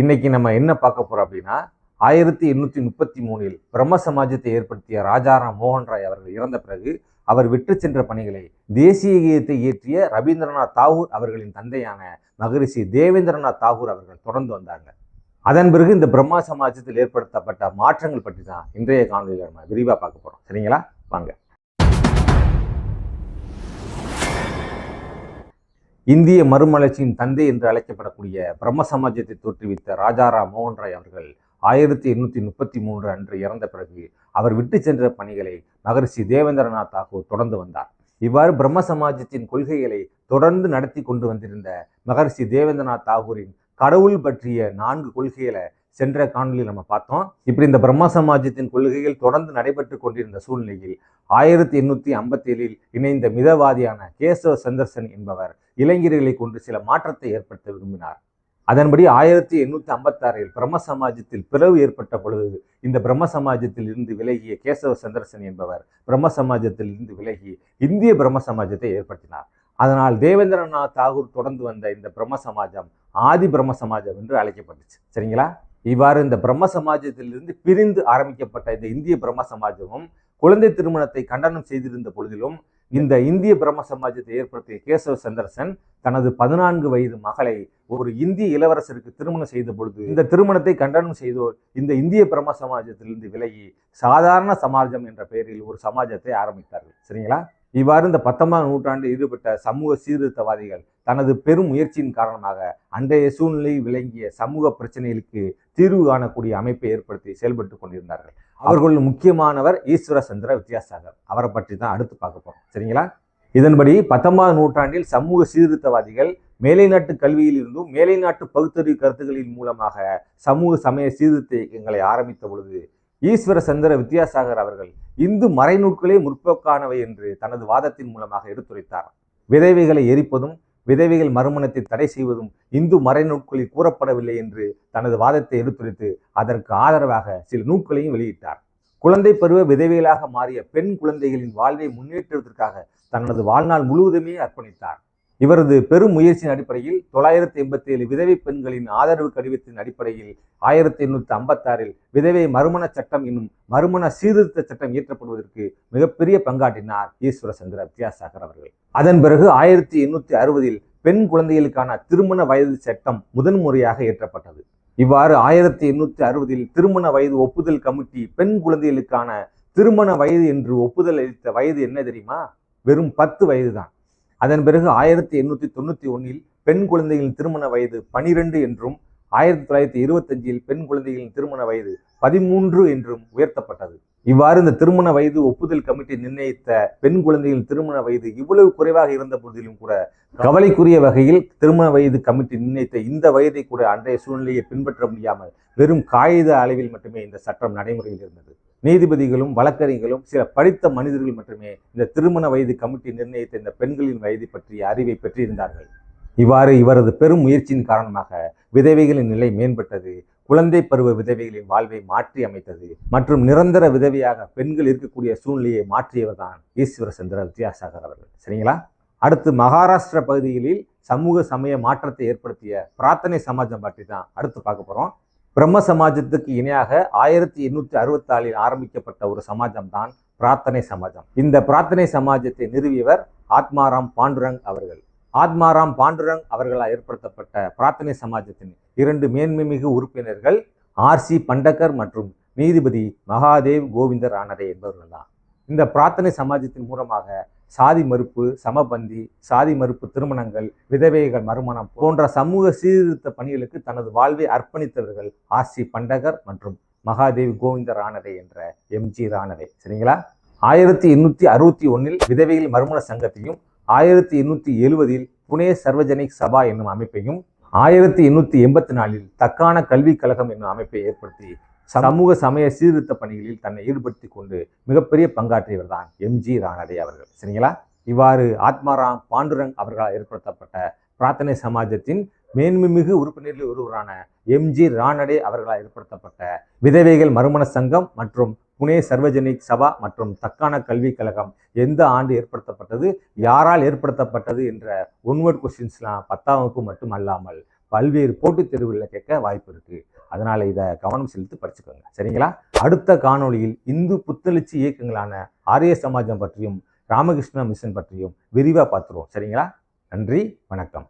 இன்னைக்கு நம்ம என்ன பார்க்க போறோம் அப்படின்னா ஆயிரத்தி எண்ணூற்றி முப்பத்தி மூணில் பிரம்ம சமாஜத்தை ஏற்படுத்திய ராஜாராம் மோகன் ராய் அவர்கள் இறந்த பிறகு அவர் விற்று சென்ற பணிகளை தேசிய கீதத்தை இயற்றிய ரவீந்திரநாத் தாகூர் அவர்களின் தந்தையான மகரிஷி தேவேந்திரநாத் தாகூர் அவர்கள் தொடர்ந்து வந்தாங்க. அதன் பிறகு இந்த பிரம்மா சமாஜத்தில் ஏற்படுத்தப்பட்ட மாற்றங்கள் பற்றி தான் இன்றைய காணொலியில் நம்ம விரிவாக பார்க்க போகிறோம் சரிங்களா? வாங்க. இந்திய மறுமலர்ச்சியின் தந்தை என்று அழைக்கப்படக்கூடிய பிரம்ம சமாஜத்தை தோற்றுவித்த ராஜாரா மோகன் ராய் அவர்கள் ஆயிரத்தி எண்ணூற்றி முப்பத்தி மூன்று அன்று இறந்த பிறகு அவர் விட்டு சென்ற பணிகளை மகரிஷி தேவேந்திரநாத் தாகூர் தொடர்ந்து வந்தார். இவ்வாறு பிரம்ம சமாஜத்தின் கொள்கைகளை தொடர்ந்து நடத்தி கொண்டு வந்திருந்த மகரிஷி தேவேந்திரநாத் தாகூரின் கடவுள் பற்றிய நான்கு கொள்கைகளை சென்ற காணொலியில் நம்ம பார்த்தோம். இப்படி இந்த பிரம்ம சமாஜத்தின் கொள்கைகள் தொடர்ந்து நடைபெற்று கொண்டிருந்த சூழ்நிலையில் ஆயிரத்தி எண்ணூற்றி ஐம்பத்தி ஏழில் இணைந்த மிதவாதியான கேசவ சந்தர்சன் என்பவர் இளைஞர்களை கொண்டு சில மாற்றத்தை ஏற்படுத்த விரும்பினார். அதன்படி ஆயிரத்தி எண்ணூற்றி ஐம்பத்தாறில் பிரம்ம சமாஜத்தில் பிளவு ஏற்பட்ட பொழுது இந்த பிரம்ம சமாஜத்தில் இருந்து விலகிய கேசவ சந்திரசன் என்பவர் பிரம்ம சமாஜத்தில் இருந்து விலகி இந்திய பிரம்ம சமாஜத்தை ஏற்படுத்தினார். அதனால் தேவேந்திரநாத் தாகூர் தொடர்ந்து வந்த இந்த பிரம்ம சமாஜம் ஆதி பிரம்ம சமாஜம் என்று அழைக்கப்பட்டுச்சு. சரிங்களா? இவ்வாறு இந்த பிரம்ம சமாஜத்திலிருந்து பிரிந்து ஆரம்பிக்கப்பட்ட இந்த இந்திய பிரம்ம சமாஜமும் குழந்தை திருமணத்தை கண்டனம் செய்திருந்த பொழுதிலும் இந்த இந்திய பிரம்ம சமாஜத்தை ஏற்படுத்திய கேசவ சந்தர்சன் தனது பதினான்கு வயது மகளை ஒரு இந்திய இளவரசருக்கு திருமணம் செய்த பொழுது இந்த திருமணத்தை கண்டனம் செய்தோர் இந்த இந்திய பிரம்ம சமாஜத்திலிருந்து விலகி சாதாரண சமாஜம் என்ற பெயரில் ஒரு சமாஜத்தை ஆரம்பித்தார்கள். சரிங்களா? இவ்வாறு இந்த பத்தொன்பதாம் நூற்றாண்டில் ஈடுபட்ட சமூக சீர்திருத்தவாதிகள் தனது பெரும் முயற்சியின் காரணமாக அன்றைய சூழ்நிலை விளங்கிய சமூக பிரச்சனைகளுக்கு தீர்வு காணக்கூடிய அமைப்பை ஏற்படுத்தி செயல்பட்டு கொண்டிருந்தார்கள். அவர்களுள் முக்கியமானவர் ஈஸ்வர சந்திர வித்யாசாகர். அவரை பற்றி தான் அடுத்து பார்க்க போறோம். சரிங்களா? இதன்படி பத்தொன்பதாம் நூற்றாண்டில் சமூக சீர்திருத்தவாதிகள் மேலை நாட்டு கல்வியில் இருந்தும் மேலை நாட்டு பகுத்தறிவு கருத்துக்களின் மூலமாக சமூக சமய சீர்திருத்த இயக்கங்களை ஆரம்பித்த பொழுது ஈஸ்வர சந்திர வித்யாசாகர் அவர்கள் இந்து மறைநூட்களே முற்போக்கானவை என்று தனது வாதத்தின் மூலமாக எடுத்துரைத்தார். விதவைகளை எரிப்பதும் விதவைகள் மறுமணத்தை தடை செய்வதும் இந்து மறைநூட்களில் கூறப்படவில்லை என்று தனது வாதத்தை எடுத்துரைத்து அதற்கு ஆதரவாக சில நூல்களையும் வெளியிட்டார். குழந்தை பருவ விதவைகளாக மாறிய பெண் குழந்தைகளின் வாழ்வை முன்னேற்றுவதற்காக தனது வாழ்நாள் முழுவதுமே அர்ப்பணித்தார். இவரது பெரும் முயற்சியின் அடிப்படையில் தொள்ளாயிரத்தி எண்பத்தி ஏழு விதவை பெண்களின் ஆதரவு கடிதத்தின் அடிப்படையில் ஆயிரத்தி எண்ணூற்றி ஐம்பத்தாறில் விதவை மறுமண சட்டம் என்னும் மறுமண சீர்திருத்த சட்டம் இயற்றப்படுவதற்கு மிகப்பெரிய பங்காற்றினார் ஈஸ்வர சந்திர வித்யாசாகர் அவர்கள். அதன் பிறகு ஆயிரத்தி எண்ணூற்றி அறுபதில் பெண் குழந்தைகளுக்கான திருமண வயது சட்டம் முதன்முறையாக இயற்றப்பட்டது. இவ்வாறு ஆயிரத்தி எண்ணூற்றி அறுபதில் திருமண வயது ஒப்புதல் கமிட்டி பெண் குழந்தைகளுக்கான திருமண வயது என்று ஒப்புதல் அளித்த வயது என்ன தெரியுமா? வெறும் பத்து வயது தான் அதன் பிறகு ஆயிரத்தி எண்ணூற்றி தொண்ணூற்றி ஒன்றில் பெண் குழந்தைகளின் திருமண வயது பனிரெண்டு என்றும் ஆயிரத்தி தொள்ளாயிரத்தி இருபத்தஞ்சில் பெண் குழந்தைகளின் திருமண வயது பதிமூன்று என்றும் உயர்த்தப்பட்டது. இவ்வாறு இந்த திருமண வயது ஒப்புதல் கமிட்டி நிர்ணயித்த பெண் குழந்தைகளின் திருமண வயது இவ்வளவு குறைவாக இருந்த போதிலும் கூட கவலைக்குரிய வகையில் திருமண வயது கமிட்டி நிர்ணயித்த இந்த வயதை கூட அன்றைய சூழ்நிலையை பின்பற்ற முடியாமல் வெறும் காகித அளவில் மட்டுமே இந்த சட்டம் நடைமுறையில் இருந்தது. நீதிபதிகளும் வழக்கறிஞர்களும் சில படித்த மனிதர்கள் மட்டுமே இந்த திருமண வயது கமிட்டி நிர்ணயித்த இந்த பெண்களின் வயது பற்றிய அறிவை பெற்றிருந்தார்கள். இவ்வாறு இவரது பெரும் முயற்சியின் காரணமாக விதவைகளின் நிலை மேம்பட்டது குழந்தை பருவ விதவைகளின் வாழ்வை மாற்றி அமைத்தது மற்றும் நிரந்தர விதவையாக பெண்கள் இருக்கக்கூடிய சூழ்நிலையை மாற்றியவர் தான் ஈஸ்வர சந்திர வித்யாசாகர் அவர்கள். சரிங்களா? அடுத்து மகாராஷ்டிர பகுதிகளில் சமூக சமய மாற்றத்தை ஏற்படுத்திய பிரார்த்தனை சமாஜம் பற்றி தான் அடுத்து பார்க்க போகிறோம் பிரம்ம சமாஜத்துக்கு இணையாக ஆயிரத்தி எண்ணூற்றி அறுபத்தாலில் ஆரம்பிக்கப்பட்ட ஒரு சமாஜம் தான் பிரார்த்தனை சமாஜம். இந்த பிரார்த்தனை சமாஜத்தை நிறுவியவர் ஆத்மாராம் பாண்டுரங் அவர்கள். ஆத்மாராம் பாண்டுரங் அவர்களால் ஏற்படுத்தப்பட்ட பிரார்த்தனை சமாஜத்தின் இரண்டு மேன்மைமிகு உறுப்பினர்கள் ஆர் சி பண்டக்கர் மற்றும் நீதிபதி மகாதேவ் கோவிந்தர் ஆனதே என்பவர்கள் தான் இந்த பிரார்த்தனை சமாஜத்தின் மூலமாக சாதி மறுப்பு சமபந்தி சாதி மறுப்பு திருமணங்கள் விதவைகள் மறுமணம் போன்ற சமூக சீர்திருத்த பணிகளுக்கு தனது வாழ்வை அர்ப்பணித்தவர்கள் ஆர் சி பண்டகர் மற்றும் மகாதேவி கோவிந்த ராணவே என்ற எம்ஜி ராணவே சரிங்களா? ஆயிரத்தி எண்ணூற்றி அறுபத்தி ஒன்றில் விதவையில் மறுமண சங்கத்தையும் ஆயிரத்தி எண்ணூற்றி எழுவதில் புனே சர்வஜனிக் சபா என்னும் அமைப்பையும் ஆயிரத்தி எண்ணூற்றி எண்பத்தி நாலில் தக்கான கல்விக் கழகம் என்னும் அமைப்பை ஏற்படுத்தி சமூக சமய சீர்திருத்த பணிகளில் தன்னை ஈடுபடுத்தி கொண்டு மிகப்பெரிய பங்காற்றியவர் தான் எம்ஜி ராணடே அவர்கள். சரிங்களா? இவ்வாறு ஆத்மாராம் பாண்டுரங் அவர்களால் ஏற்படுத்தப்பட்ட பிரார்த்தனை சமாஜத்தின் மேன்மைமிகு உறுப்பினரில் ஒருவரான எம்ஜி ராணடே அவர்களால் ஏற்படுத்தப்பட்ட விதவைகள் மறுமண சங்கம் மற்றும் புனே சர்வஜனிக் சபா மற்றும் தக்கான கல்விக் கழகம் எந்த ஆண்டு ஏற்படுத்தப்பட்டது யாரால் ஏற்படுத்தப்பட்டது என்ற ஒன்வர்ட் கொஸ்டின்ஸ்லாம் பத்தாம் வகுப்பு மட்டும் அல்லாமல் பல்வேறு போட்டித் தேர்வுகளில் கேட்க வாய்ப்பு இருக்கு. அதனால் இதை கவனம் செலுத்தி படிச்சுக்கோங்க. சரிங்களா? அடுத்த காணொளியில் இந்து புத்தெழுச்சி இயக்கங்களான ஆரிய சமாஜம் பற்றியும் ராமகிருஷ்ண மிஷன் பற்றியும் விரிவாக பார்த்துருவோம். சரிங்களா? நன்றி வணக்கம்.